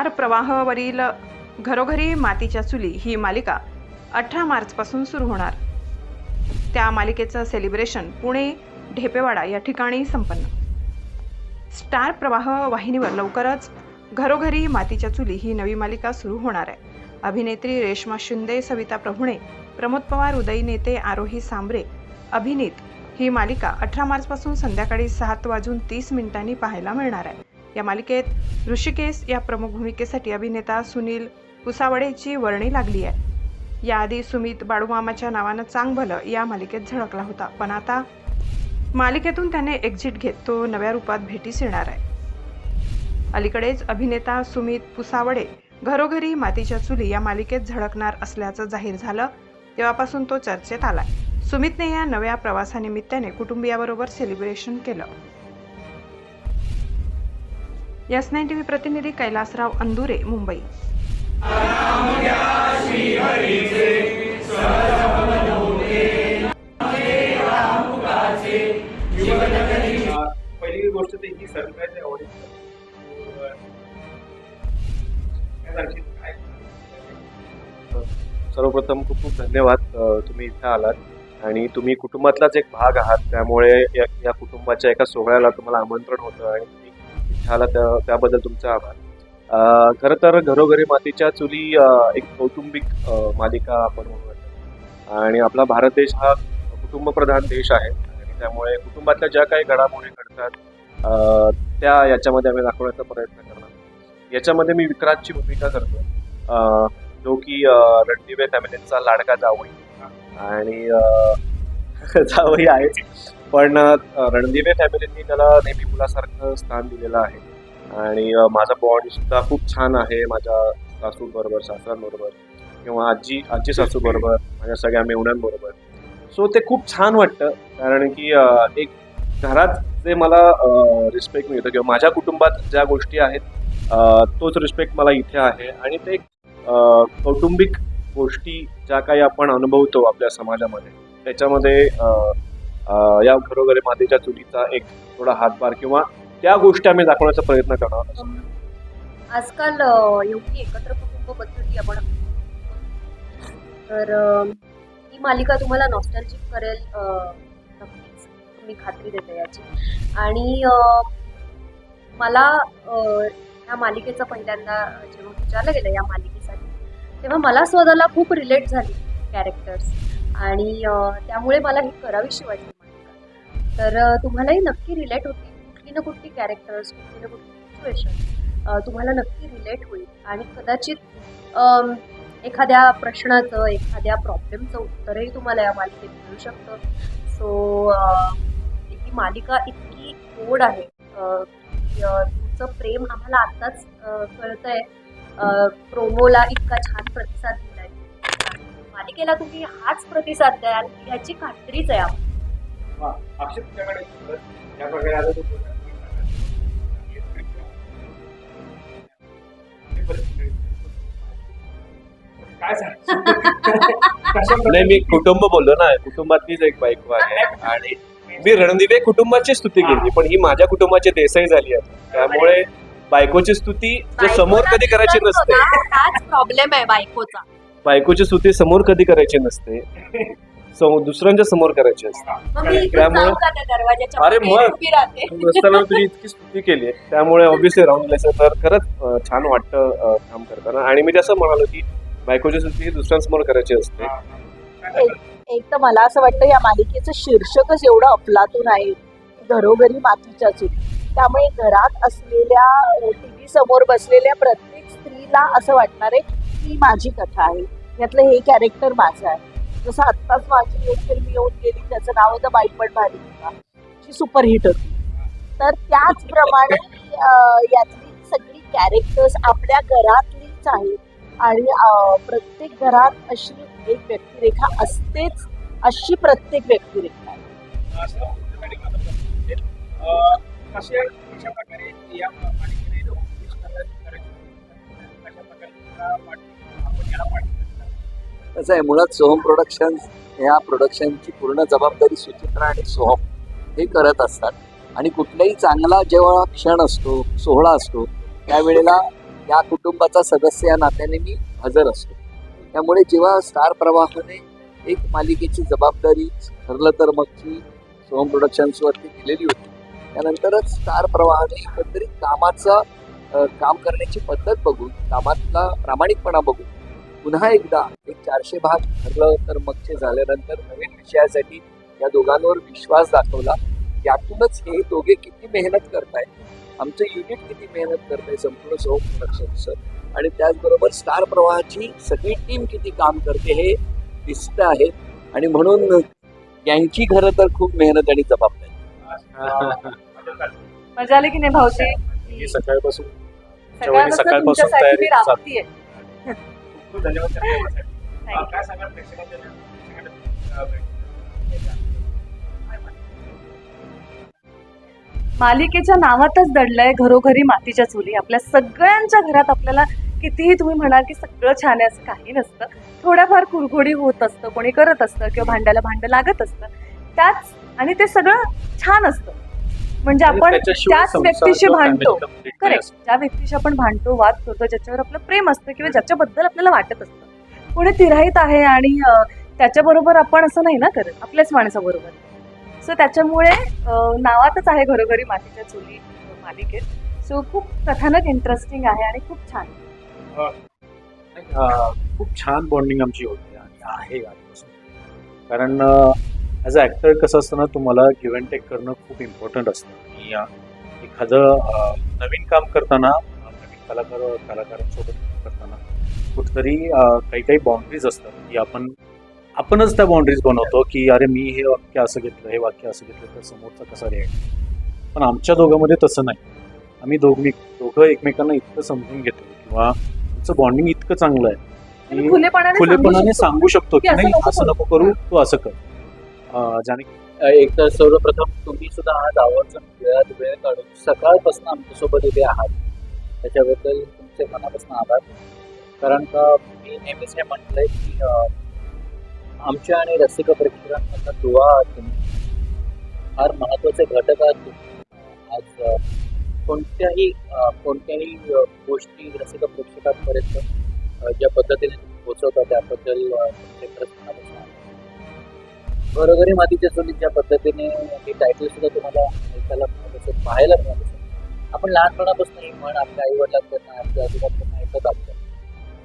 Star प्रवाहावरील घरोघरी मातीच्या चुली ही मालिका अठरा मार्चपासून सुरू होणार. त्या मालिकेचं सेलिब्रेशन पुणे ढेपेवाडा या ठिकाणी संपन्न. स्टार प्रवाह वाहिनीवर लवकरच घरोघरी मातीच्या चुली ही नवी मालिका सुरू होणार आहे. अभिनेत्री रेश्मा शिंदे सविता प्रभुणे प्रमोद पवार उदयी नेते आरोही सांबरे अभिनीत ही मालिका अठरा मार्चपासून संध्याकाळी सात वाजून तीस मिनिटांनी पाहायला मिळणार आहे. या मालिकेत ऋषिकेश या प्रमुख भूमिकेसाठी अभिनेता सुनील पुसावडेची वर्णी लागली आहे. याआधी सुमित बाळूमामाच्या नावानं चांगभलं या मालिकेत झळकला होता पण आता मालिकेतून त्याने एक्झिट घेत तो नव्या रूपात भेटीस येणार आहे. अलीकडेच अभिनेता सुमित पुसावडे घरोघरी मातीच्या चुली या मालिकेत झळकणार असल्याचं जाहीर झालं तेव्हापासून तो चर्चेत आलाय. सुमितने या नव्या प्रवासानिमित्ताने कुटुंबियाबरोबर सेलिब्रेशन केलं. यस नाईन टीव्ही प्रतिनिधी कैलासराव अंदुरे मुंबई. पहिली गोष्ट ही? सर्वप्रथम खूप खूप धन्यवाद तुम्ही इथे आलात. आणि तुम्ही कुटुंबातलाच एक भाग आहात त्यामुळे या या कुटुंबाच्या एका सोहळ्याला तुम्हाला आमंत्रण होतं. आणि झाला त्याबद्दल तुमचा आभार. खरं तर घरोघरी मातीच्या चुली एक कौटुंबिक मालिका आपण म्हणू आणि आपला भारत देश हा कुटुंबप्रधान देश आहे. आणि त्यामुळे कुटुंबातल्या ज्या काही घडामोडी घडतात त्या याच्यामध्ये आम्ही दाखवण्याचा प्रयत्न करणार. याच्यामध्ये मी विक्रांतची भूमिका करतो. जो की रणदिवे फॅमिलीचा लाडका जावई. आणि जावई आहे. पण रणदिवे फॅमिलीनी त्याला नेहमी मुलासारखं स्थान दिलेलं आहे. आणि माझा बॉन्ड सुद्धा खूप छान आहे माझ्या सासूबरोबर सासऱ्यांबरोबर किंवा आजी आजी सासूबरोबर माझ्या सगळ्या मेवण्यांबरोबर सो ते खूप छान वाटतं. कारण की एक घरात जे मला रिस्पेक्ट मिळतं किंवा माझ्या कुटुंबात ज्या गोष्टी आहेत तोच रिस्पेक्ट मला इथे आहे. आणि ते कौटुंबिक गोष्टी ज्या काही आपण अनुभवतो आपल्या समाजामध्ये त्याच्यामध्ये या घरोघरी मातीच्या चुलीचा एक थोडा हातभार किंवा त्या गोष्टी आम्ही दाखवण्याचा प्रयत्न करणार आजकाल एवढी एकत्र कुटुंब पद्धती आपण तर ही मालिका तुम्हाला नॉस्टॅल्जिक करेल नक्कीच. मी खात्री देते याची. आणि मला ह्या मालिकेचं पहिल्यांदा जेव्हा विचारलं गेलं या मालिकेसाठी तेव्हा मला स्वतःला खूप रिलेट झाली कॅरेक्टर्स आणि त्यामुळे मला ही करावीशी वाटली मालिका तर तुम्हालाही नक्की रिलेट होते कुठली ना कुठली कॅरेक्टर्स कुठली ना कुठली सिच्युएशन तुम्हाला नक्की रिलेट होईल. आणि कदाचित एखाद्या प्रश्नाचं एखाद्या प्रॉब्लेमचं उत्तरही तुम्हाला या मालिकेत मिळू शकतं. सो ही मालिका इतकी गोड आहे तुमचं प्रेम आम्हाला आत्ताच कळतं कळतंय. प्रोमोला इतका छान प्रतिसाद मालिकेला तुम्ही हाच प्रतिसाद द्याल ह्याची खात्रीच आहे आम्हाला. अक्षय तुझ्याकडे या प्रकारे आता तू बोलला. काय सांग नाही मी कुटुंब बोललो ना. कुटुंबातलीच एक बायको आहे. आणि मी रणदिवे कुटुंबाची स्तुती केली. पण ही माझ्या कुटुंबाची देसाई झाली आहे. त्यामुळे बायकोची स्तुती जे समोर कधी करायची नसते. हाच प्रॉब्लेम आहे बायकोचा. बायकोची स्तुती समोर कधी करायची नसते. समोर दुसऱ्यांच्या समोर करायची असते. मग मी इथून त्यामुळे- जाऊ का त्या दरवाजाच्या अरे मग. उभी राहते. तू नसताना तुझी इतकी स्तुती केली आहे. त्यामुळे ऑब्व्हियसली राहून गेलं तर खरंच अं, छान वाटतं अं, काम करताना. आणि मी जसं म्हणालो की बायकोची स्तुती ही दुसऱ्यांसमोर करायची असते. एक एक तर मला असं वाटतं या मालिकेचं शीर्षकच एवढं अफलातून आहे. घरोघरी मातीच्या चूल त्यामुळे घरात असलेल्या टीव्ही समोर बसलेल्या प्रत्येक स्त्रीला असं वाटणार आहे ही माझी कथा आहे. यातलं हे कॅरेक्टर माझं आहे. जसं आत्ताच माझी एक फिल्म येऊन गेली त्याचं नाव होतं बाई पण भारी जी सुपरहिट होती. तर त्याचप्रमाणे यातली सगळी कॅरेक्टर्स आपल्या घरातलीच आहेत. आणि प्रत्येक घरात अशी एक व्यक्तिरेखा असतेच अशी प्रत्येक व्यक्तिरेखा आहे. कसं आहे मुळात सोहम प्रोडक्शन ह्या प्रोडक्शनची पूर्ण जबाबदारी सुचित्रा आणि सोहम हे करत असतात. आणि कुठलाही चांगला जेव्हा क्षण असतो सोहळा असतो त्यावेळेला या कुटुंबाचा सदस्य या नात्याने मी हजर असतो. त्यामुळे जेव्हा स्टार प्रवाहाने एक मालिकेची जबाबदारी ठरलं तर मग ती सोहम प्रोडक्शन्सवरती दिलेली होती. त्यानंतरच स्टार प्रवाहाने एकंदरीत कामाचा काम करण्याची पद्धत बघून कामातला प्रामाणिकपणा बघून पुन्हा एकदा एक चारशे भाग ठरलं तर मगचे झाल्यानंतर नवीन विषयासाठी या दोघांवर विश्वास दाखवला. यातूनच हे दोघे किती मेहनत करतायत? आमचं युनिट किती मेहनत करतंय संपूर्ण सोहम प्रोडक्शनचं आणि त्याचबरोबर स्टार प्रवाहाची सगळी टीम किती काम करते हे दिसतं आहे. आणि म्हणून यांची खरं तर खूप मेहनत आणि जबाबदारी. मजा आली की नाही भाऊजी? मी सकाळपासून सगळ्यांपासून सकाळपासून तयारी खूप धन्यवाद. काय प्रेक्षकांच्या मालिकेच्या नावातच दडलंय घरोघरी मातीच्या चुली. आपल्या सगळ्यांच्या घरात आपल्याला कितीही तुम्ही म्हणाल की सगळं छान आहे असं काही नसतं. थोड्याफार कुरघोडी होत असतं कोणी करत असतं किंवा भांड्याला भांडं लागत असतं. त्याच आणि ते सगळं छान असतं. म्हणजे आपण त्याच व्यक्तीशी भांडतो. करेक्ट. ज्या व्यक्तीशी आपण भांडतो वाद करतो ज्याच्यावर आपलं प्रेम असतं किंवा ज्याच्याबद्दल आपल्याला वाटत असतं पुढे तिराहीत आहे आणि त्याच्याबरोबर आपण असं नाही ना करत. आपल्याच माणसाबरोबर. सो त्याच्यामुळे नावातच आहे घरोघरी मातीच्या चुली मालिकेत. सो खूप कथानक इंटरेस्टिंग आहे आणि खूप छान. खूप छान बॉन्डिंग आमची होती आणि आहे कारण ॲज अ ॲक्टर कसं असतं ना तुम्हाला गिव्ह अँड टेक करणं खूप इम्पॉर्टंट असतं आणि एखादं नवीन काम करताना नवीन कलाकार कलाकारांसोबत करताना कुठतरी काही काही बाउंड्रीज असतात की आपण आपणच त्या बाउंड्रीज बनवतो की अरे मी हे वाक्य असं घेतलं हे वाक्य असं घेतलं तर समोरचा कसा रिॲक्ट पण आमच्या दोघांमध्ये तसं नाही आम्ही दोघी दोघं एकमेकांना इतकं समजून घेतो किंवा आमचं बॉन्डिंग इतकं चांगलं आहे की खुलेपणाने सांगू खुलेपणाने शकतो. सांगू शकतो की नाही असं. नको करू तू असं कर अं, ज्याने एक तर सर्वप्रथम तुम्ही सुद्धा आज आवर्जून वेळात वेळ काढून सकाळपासून आमच्यासोबत इथे आहात त्याच्याबद्दल तुमचे मनापासून आभार कारण का मी नेहमीच हे म्हटलंय की आमच्या आणि रसिक प्रेक्षकांमधला दुवा आहात तुम्ही फार महत्त्वाचे घटक आहात तुम्ही आज कोणत्याही कोणत्याही गोष्टी रसिक प्रेक्षकांपर्यंत ज्या पद्धतीने तुम्ही पोहोचवता त्याबद्दल तुमचे खरंच मनापासून आभार. घरोघरी मातीच्या चुलीत ज्या पद्धतीने हे टायटल सुद्धा तुम्हाला ऐकायला मिळत पाहायला मिळालं आपण लहानपणापासून ही म्हण आपल्या आई वडिलांकडनं आपल्या आजोबांकडनं ऐकत आलो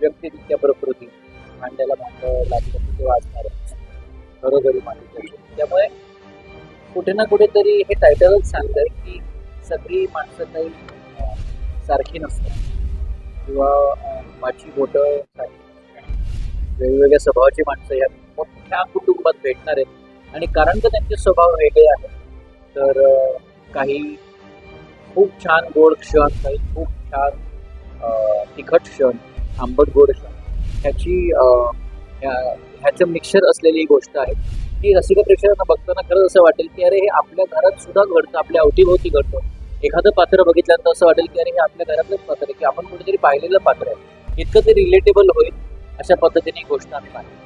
व्यक्ती तितक्या प्रकृती भांड्याला मांडं लागलं की ते वाचणार घरोघरी मातीच्या त्यामुळे कुठे ना कुठेतरी हे टायटलच सांगतंय की सगळी माणसं काही सारखी नसतात. किंवा माझी बोटं वेगवेगळ्या स्वभावाची माणसं या मोठ्या कुटुंबात भेटणार आहेत. आणि कारण का त्यांचे स्वभाव वेगळे आहेत तर काही खूप छान गोड क्षण काही खूप छान तिखट क्षण आंबट गोड क्षण ह्याची ह्या- ह्याचं मिक्सर असलेली गोष्ट आहे. की रसिक प्रेक्षकांना बघताना खरंच असं वाटेल की अरे हे आपल्या घरात सुद्धा घडतं आपल्या अवतीभोवती घडतं. एखादं पात्र बघितल्यानंतर असं वाटेल की अरे हे आपल्या घरातलंच पात्र आहे की आपण कुठेतरी पाहिलेलं पात्र आहे. इतकं ते रिलेटेबल होईल अशा पद्धतीने गोष्ट आम्ही पाहिली.